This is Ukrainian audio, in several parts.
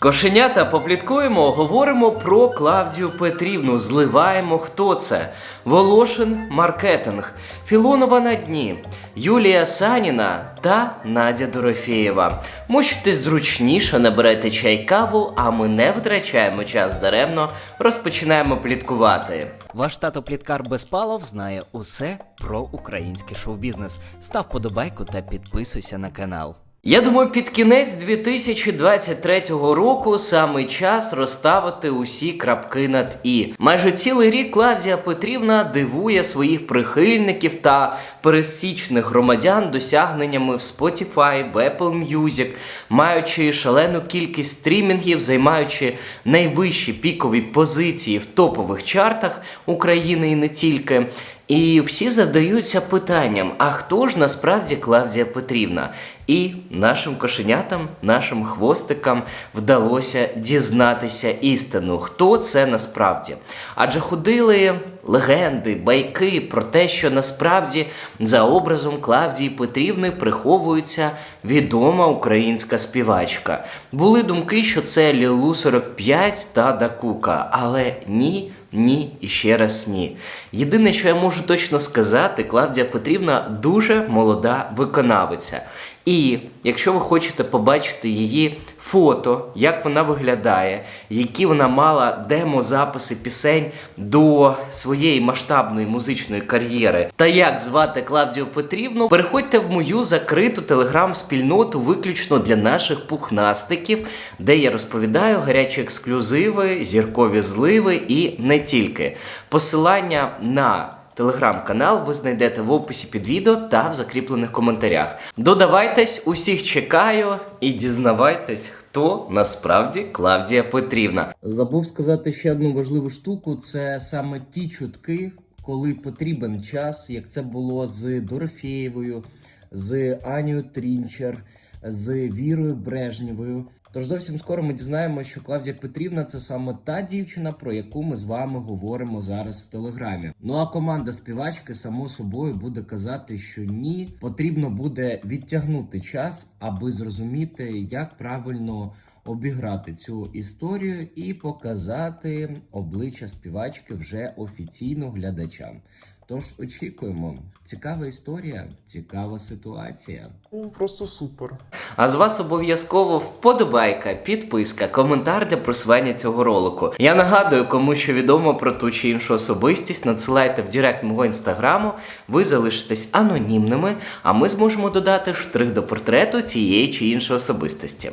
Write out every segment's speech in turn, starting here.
Кошенята попліткуємо, говоримо про Клавдію Петрівну. Зливаємо, хто це? Волошин маркетинг, Філонова на дні, Юлія Саніна та Надя Дорофєєва. Мочитесь зручніше, наберете чай каву, а ми не втрачаємо час даремно, розпочинаємо пліткувати. Ваш тато Пліткар Безпалов знає усе про український шоу-бізнес. Став подобайку та підписуйся на канал. Я думаю, під кінець 2023 року саме час розставити усі крапки над і. Майже цілий рік Клавдія Петрівна дивує своїх прихильників та пересічних громадян досягненнями в Spotify, в Apple Music, маючи шалену кількість стрімінгів, займаючи найвищі пікові позиції в топових чартах України і не тільки. І всі задаються питанням: а хто ж насправді Клавдія Петрівна? І нашим кошенятам, нашим хвостикам вдалося дізнатися істину, хто це насправді. Адже ходили легенди, байки про те, що насправді за образом Клавдії Петрівни приховується відома українська співачка. Були думки, що це Лілу 45 та Дакука, але ні. Ні, і ще раз ні. Єдине, що я можу точно сказати, Клавдія Петрівна дуже молода виконавиця. І якщо ви хочете побачити її фото, як вона виглядає, які вона мала демо-записи пісень до своєї масштабної музичної кар'єри, та як звати Клавдію Петрівну, переходьте в мою закриту телеграм-спільноту виключно для наших пухнастиків, де я розповідаю гарячі ексклюзиви, зіркові зливи і не тільки. Посилання на Телеграм-канал ви знайдете в описі під відео та в закріплених коментарях. Додавайтесь, усіх чекаю і дізнавайтесь, хто насправді Клавдія Петрівна. Забув сказати ще одну важливу штуку: це саме ті чутки, коли потрібен час, як це було з Дорофєєвою, з Анією Трінчер, з Вірою Брежнєвою. Тож зовсім скоро ми дізнаємося, що Клавдія Петрівна це саме та дівчина, про яку ми з вами говоримо зараз в телеграмі. Ну а команда співачки само собою буде казати, що ні, потрібно буде відтягнути час, аби зрозуміти, як правильно обіграти цю історію і показати обличчя співачки вже офіційно глядачам. Тож очікуємо. Цікава історія, цікава ситуація. Ну, просто супер. А з вас обов'язково вподобайка, підписка, коментар для просування цього ролику. Я нагадую, кому що відомо про ту чи іншу особистість, надсилайте в директ мого інстаграму, ви залишитесь анонімними, а ми зможемо додати штрих до портрету цієї чи іншої особистості.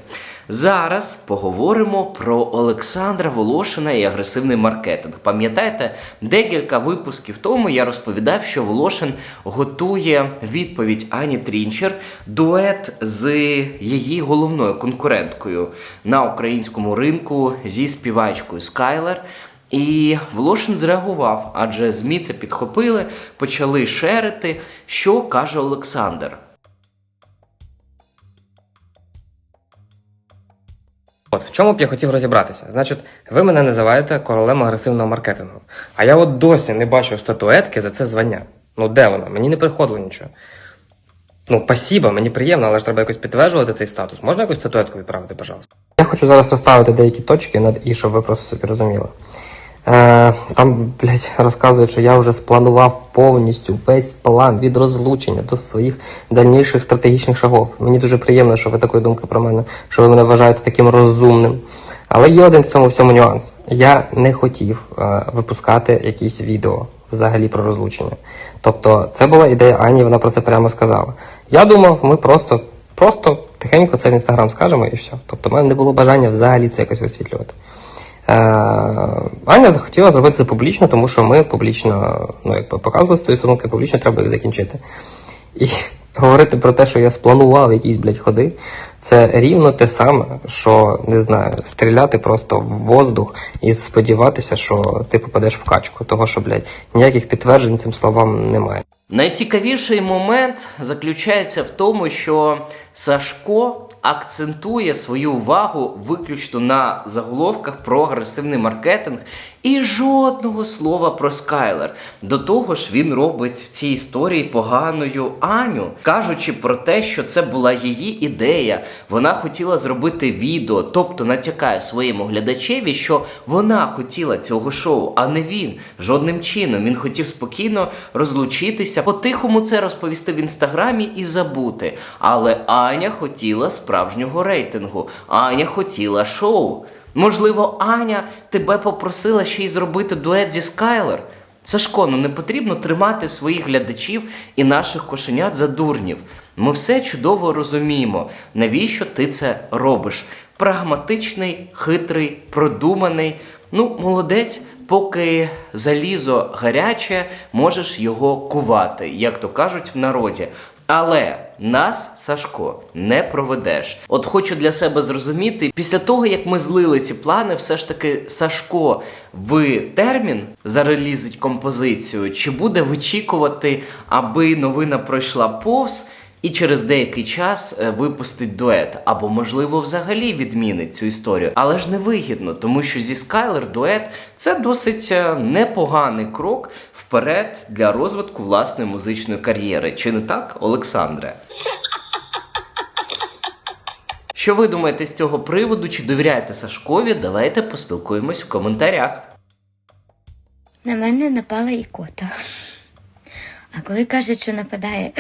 Зараз поговоримо про Олександра Волошина і агресивний маркетинг. Пам'ятаєте, декілька випусків тому я розповідав, що Волошин готує відповідь Ані Трінчер, дует з її головною конкуренткою на українському ринку зі співачкою Скайлер. І Волошин зреагував, адже ЗМІ це підхопили, почали шерити, що каже Олександр. От в чому б я хотів розібратися? Значить, ви мене називаєте королем агресивного маркетингу. А я от досі не бачу статуетки за це звання. Ну де вона? Мені не приходило нічого. Ну, спасіба, мені приємно, але ж треба якось підтверджувати цей статус. Можна якусь статуетку відправити, пожалуйста? Я хочу зараз розставити деякі точки над і, щоб ви просто собі розуміли. Е, там, блядь, розказують, що я вже спланував повністю весь план від розлучення до своїх дальніших стратегічних шагов. Мені дуже приємно, що ви такої думки про мене, що ви мене вважаєте таким розумним. Але є один в цьому всьому нюанс. Я не хотів е, випускати якісь відео взагалі про розлучення. Тобто, це була ідея Ані, вона про це прямо сказала. Я думав, ми просто, просто тихенько це в інстаграм скажемо і все. Тобто, в мене не було бажання взагалі це якось висвітлювати. Е, Аня захотіла зробити це публічно, тому що ми публічно ну, показували свої сумки, публічно треба їх закінчити. І говорити про те, що я спланував якісь, блядь, ходи, це рівно те саме, що, не знаю, стріляти просто в воздух і сподіватися, що ти попадеш в качку. Того, що, блядь, ніяких підтверджень цим словам немає. Найцікавіший момент заключається в тому, що Сашко акцентує свою увагу виключно на заголовках про агресивний маркетинг І жодного слова про Скайлер. До того ж, він робить в цій історії поганою Аню, кажучи про те, що це була її ідея. Вона хотіла зробити відео, тобто натякає своєму глядачеві, що вона хотіла цього шоу, а не він. Жодним чином. Він хотів спокійно розлучитися, по-тихому це розповісти в інстаграмі і забути. Але Аня хотіла справжнього рейтингу. Аня хотіла шоу. Можливо, Аня тебе попросила ще й зробити дует зі Скайлер. Сашко, ну не потрібно тримати своїх глядачів і наших кошенят за дурнів. Ми все чудово розуміємо, навіщо ти це робиш. Прагматичний, хитрий, продуманий. Ну, молодець, поки залізо гаряче, можеш його кувати, як то кажуть в народі. Але нас, Сашко, не проведеш. От хочу для себе зрозуміти, після того як ми злили ці плани, все ж таки Сашко в термін зарелізить композицію, чи буде вичікувати, аби новина пройшла повз. І через деякий час е, випустить дует, або можливо взагалі відмінить цю історію, але ж не вигідно, тому що зі Скайлер дует це досить е, непоганий крок вперед для розвитку власної музичної кар'єри. Чи не так, Олександре? Що ви думаєте з цього приводу? Чи довіряєте Сашкові? Давайте поспілкуємось в коментарях. На мене напала ікота. А коли кажуть, що нападає.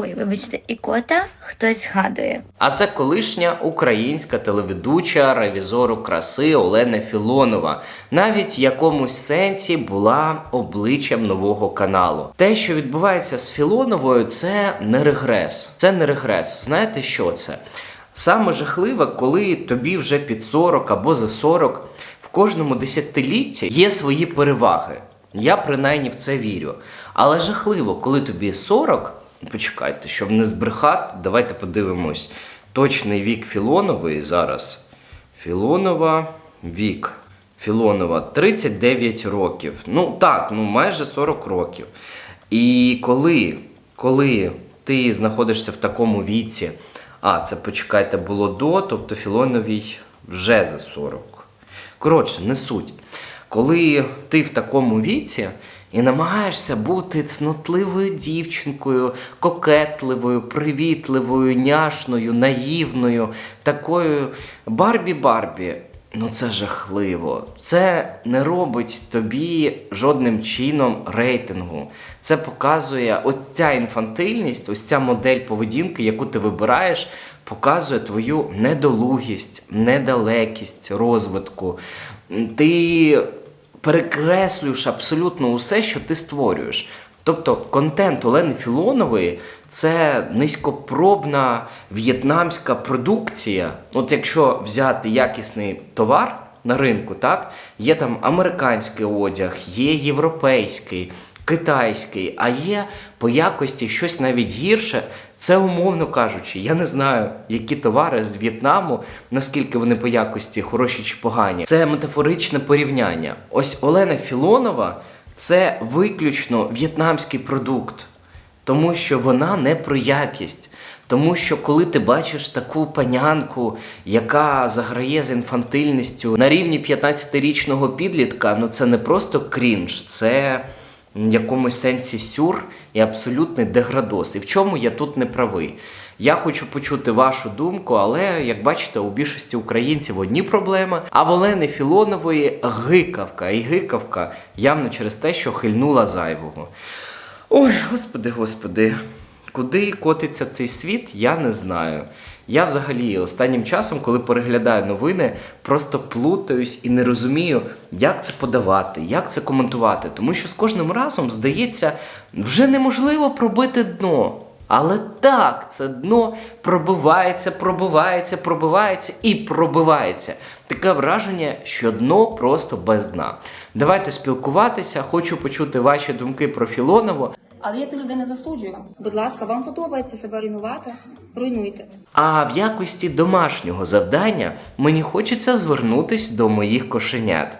Ой, вибачте, ікота, хтось згадує. А це колишня українська телеведуча ревізору краси Олена Філонова. Навіть в якомусь сенсі була обличчям нового каналу. Те, що відбувається з Філоновою, це не регрес. Це не регрес. Знаєте, що це? Саме жахливе, коли тобі вже під 40 або за 40, в кожному десятилітті є свої переваги. Я принаймні в це вірю. Але жахливо, коли тобі 40, почекайте, щоб не збрехати, давайте подивимось. Точний вік Філонової зараз. Філонова вік. Філонова 39 років. Ну так, ну майже 40 років. І коли, коли ти знаходишся в такому віці, а це почекайте було до, тобто Філоновій вже за 40. Коротше, не суть. Коли ти в такому віці і намагаєшся бути цнотливою дівчинкою, кокетливою, привітливою, няшною, наївною, такою Барбі-Барбі, ну це жахливо. Це не робить тобі жодним чином рейтингу. Це показує ось ця інфантильність, ось ця модель поведінки, яку ти вибираєш, показує твою недолугість, недалекість розвитку. Ти перекреслюєш абсолютно усе, що ти створюєш. Тобто контент Олени Філонової це низькопробна в'єтнамська продукція. От якщо взяти якісний товар на ринку, так, є там американський одяг, є європейський, китайський, а є по якості щось навіть гірше. Це умовно кажучи, я не знаю, які товари з В'єтнаму, наскільки вони по якості хороші чи погані. Це метафоричне порівняння. Ось Олена Філонова це виключно в'єтнамський продукт, тому що вона не про якість. Тому що коли ти бачиш таку панянку, яка заграє з інфантильністю на рівні 15-річного підлітка, ну це не просто крінж, це в якомусь сенсі сюр і абсолютний деградос. І в чому я тут не правий? Я хочу почути вашу думку, але як бачите, у більшості українців одні проблеми. А в Олени Філонової гикавка. І гикавка явно через те, що хильнула зайвого. Ой, господи, господи, куди котиться цей світ, я не знаю. Я взагалі останнім часом, коли переглядаю новини, просто плутаюсь і не розумію, як це подавати, як це коментувати. Тому що з кожним разом здається, вже неможливо пробити дно. Але так, це дно пробивається, пробивається, пробивається і пробивається. Таке враження, що дно просто без дна. Давайте спілкуватися. Хочу почути ваші думки про Філонову. Але я цих людей не засуджую. Будь ласка, вам подобається себе руйнувати? Руйнуйте. А в якості домашнього завдання мені хочеться звернутись до моїх кошенят.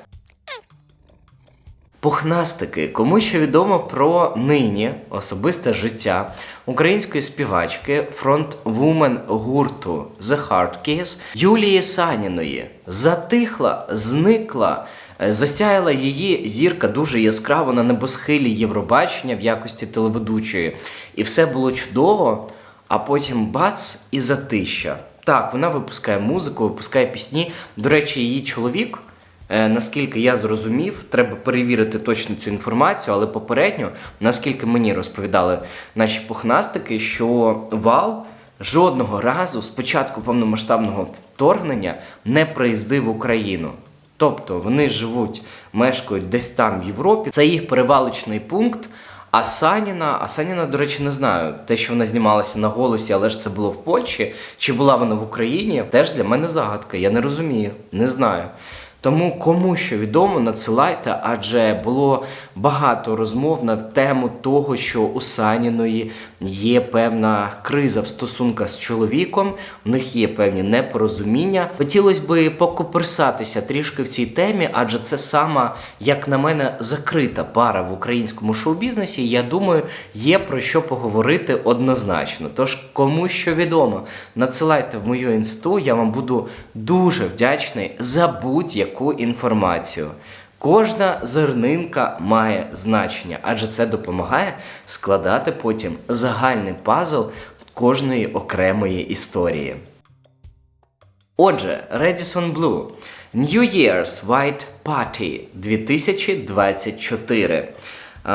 Пухнастики, кому що відомо про нині особисте життя української співачки фронтвумен гурту The Hard Kiss Юлії Саніної затихла, зникла, Засяяла її зірка дуже яскраво на небосхилі Євробачення в якості телеведучої. І все було чудово, а потім бац і затища. Так, вона випускає музику, випускає пісні. До речі, її чоловік, е, наскільки я зрозумів, треба перевірити точно цю інформацію, але попередньо, наскільки мені розповідали наші пухнастики, що Вал жодного разу з початку повномасштабного вторгнення не приїздив в Україну. Тобто вони живуть, мешкають десь там в Європі. Це їх перевалочний пункт. А Саніна, а Саніна, до речі, не знаю. Те, що вона знімалася на голосі, але ж це було в Польщі. Чи була вона в Україні, теж для мене загадка. Я не розумію, не знаю. Тому кому що відомо, надсилайте, адже було багато розмов на тему того, що у Саніної є певна криза в стосунках з чоловіком, у них є певні непорозуміння. Хотілося би покоперсатися трішки в цій темі, адже це сама, як на мене, закрита пара в українському шоу-бізнесі. Я думаю, є про що поговорити однозначно. Тож, кому що відомо, надсилайте в мою інсту, я вам буду дуже вдячний за будь-яку інформацію. Кожна зернинка має значення, адже це допомагає складати потім загальний пазл кожної окремої історії. Отже, Redison Blue New Year's White Party 2024.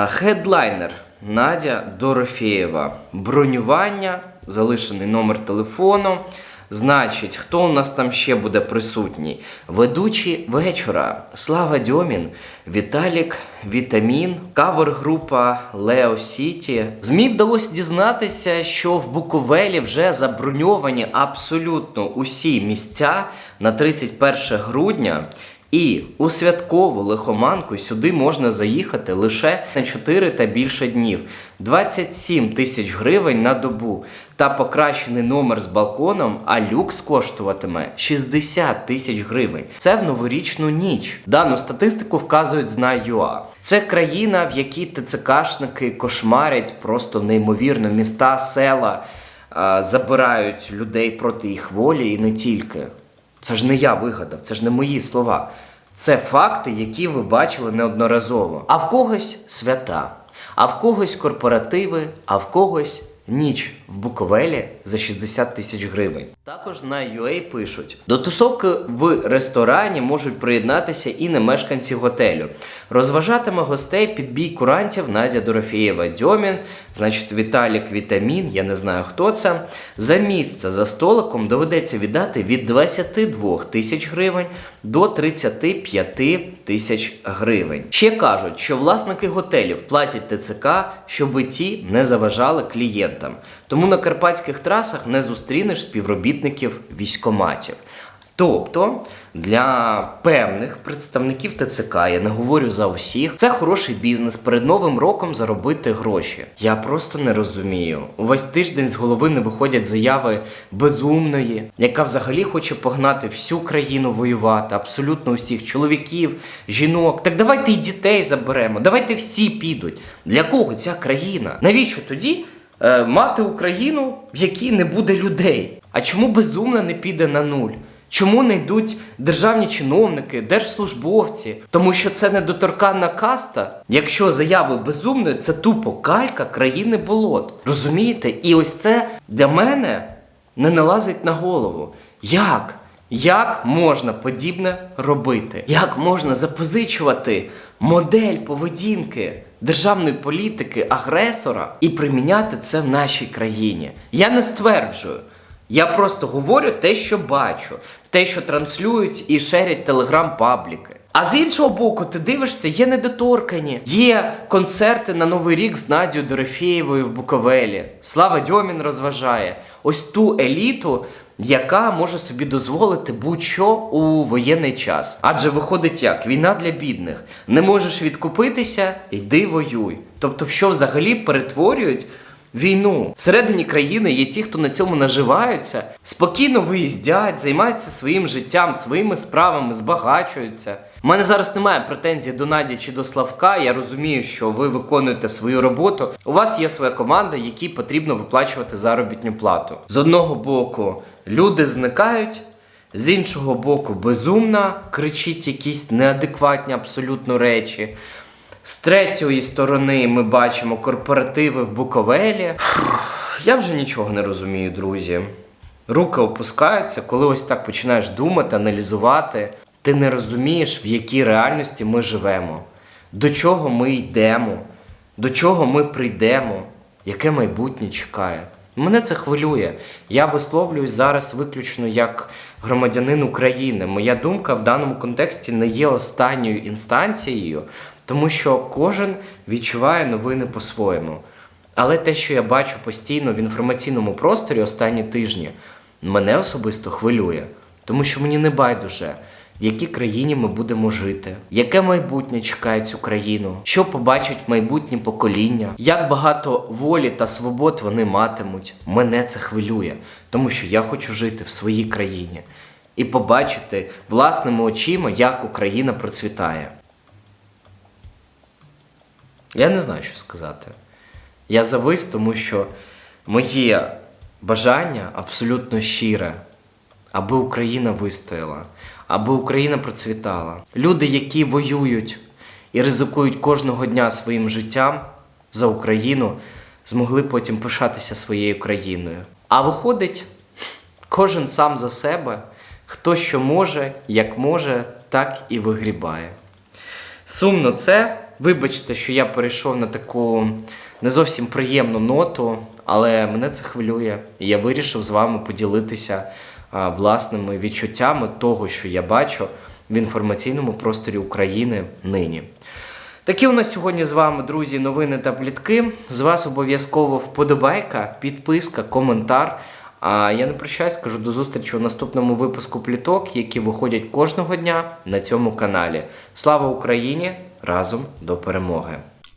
Хедлайнер Надя Дорофєєва. Бронювання, залишений номер телефону. Значить, хто у нас там ще буде присутній? Ведучі вечора Слава Дьомін, Віталік Вітамін, кавер-група Лео Сіті. ЗМІ вдалося дізнатися, що в Буковелі вже заброньовані абсолютно усі місця на 31 грудня. І у святкову лихоманку сюди можна заїхати лише на 4 та більше днів. 27 тисяч гривень на добу та покращений номер з балконом, а люкс коштуватиме 60 тисяч гривень. Це в новорічну ніч. Дану статистику вказують Знай.ua. Це країна, в якій ТЦКшники кошмарять просто неймовірно міста, села, забирають людей проти їх волі і не тільки. Це ж не я вигадав, це ж не мої слова. Це факти, які ви бачили неодноразово. А в когось свята, а в когось корпоративи, а в когось ніч в Буковелі за 60 тисяч гривень. Також на UA пишуть: до тусовки в ресторані можуть приєднатися і не мешканці готелю. Розважатиме гостей підбій курантів Надя Дорофєєва Дьомін, значить Віталік Вітамін, я не знаю хто це. За місце за столиком доведеться віддати від 22 тисяч гривень до 35 тисяч гривень. Ще кажуть, що власники готелів платять ТЦК, щоб ті не заважали клієнтам. Тому на карпатських трасах не зустрінеш співробітників військоматів. Тобто для певних представників ТЦК, я не говорю за усіх, це хороший бізнес перед новим роком заробити гроші. Я просто не розумію. Увесь тиждень з голови не виходять заяви безумної, яка взагалі хоче погнати всю країну воювати, абсолютно усіх чоловіків, жінок. Так давайте і дітей заберемо, давайте всі підуть. Для кого ця країна? Навіщо тоді? Е, мати Україну, в якій не буде людей. А чому безумна не піде на нуль? Чому не йдуть державні чиновники, держслужбовці? Тому що це недоторканна каста. Якщо заяви безумної, це тупо калька країни болот. Розумієте? І ось це для мене не налазить на голову. Як? Як можна подібне робити? Як можна запозичувати модель поведінки державної політики агресора і приміняти це в нашій країні? Я не стверджую. Я просто говорю те, що бачу, те, що транслюють і шерять телеграм-пабліки. А з іншого боку, ти дивишся, є недоторкані. Є концерти на Новий рік з Надією Дорофєєвою в Буковелі. Слава Дьомін розважає. Ось ту еліту, яка може собі дозволити будь-що у воєнний час. Адже виходить як війна для бідних. Не можеш відкупитися, йди воюй. Тобто, що взагалі перетворюють війну. Всередині країни є ті, хто на цьому наживаються, спокійно виїздять, займаються своїм життям, своїми справами, збагачуються. У мене зараз немає претензій до Наді чи до Славка. Я розумію, що ви виконуєте свою роботу. У вас є своя команда, якій потрібно виплачувати заробітну плату. З одного боку, люди зникають. З іншого боку, безумна, кричить якісь неадекватні абсолютно речі. З третьої сторони ми бачимо корпоративи в Буковелі. Я вже нічого не розумію, друзі. Руки опускаються, коли ось так починаєш думати, аналізувати. Ти не розумієш, в якій реальності ми живемо, до чого ми йдемо, до чого ми прийдемо, яке майбутнє чекає. Мене це хвилює. Я висловлююсь зараз виключно як громадянин України. Моя думка в даному контексті не є останньою інстанцією, тому що кожен відчуває новини по-своєму. Але те, що я бачу постійно в інформаційному просторі останні тижні, мене особисто хвилює, тому що мені не байдуже, в якій країні ми будемо жити, яке майбутнє чекає цю країну, що побачать майбутні покоління, як багато волі та свобод вони матимуть. Мене це хвилює, тому що я хочу жити в своїй країні і побачити власними очима, як Україна процвітає. Я не знаю, що сказати. Я завис, тому що моє бажання абсолютно щире, аби Україна вистояла, аби Україна процвітала. Люди, які воюють і ризикують кожного дня своїм життям за Україну, змогли потім пишатися своєю країною. А виходить, кожен сам за себе, хто що може, як може, так і вигрібає. Сумно це. Вибачте, що я перейшов на таку не зовсім приємну ноту, але мене це хвилює. І я вирішив з вами поділитися власними відчуттями того, що я бачу в інформаційному просторі України нині. Такі у нас сьогодні з вами, друзі, новини та плітки. З вас обов'язково вподобайка, підписка, коментар. А я не прощаюсь, кажу до зустрічі у наступному випуску пліток, які виходять кожного дня на цьому каналі. Слава Україні! Разом до перемоги!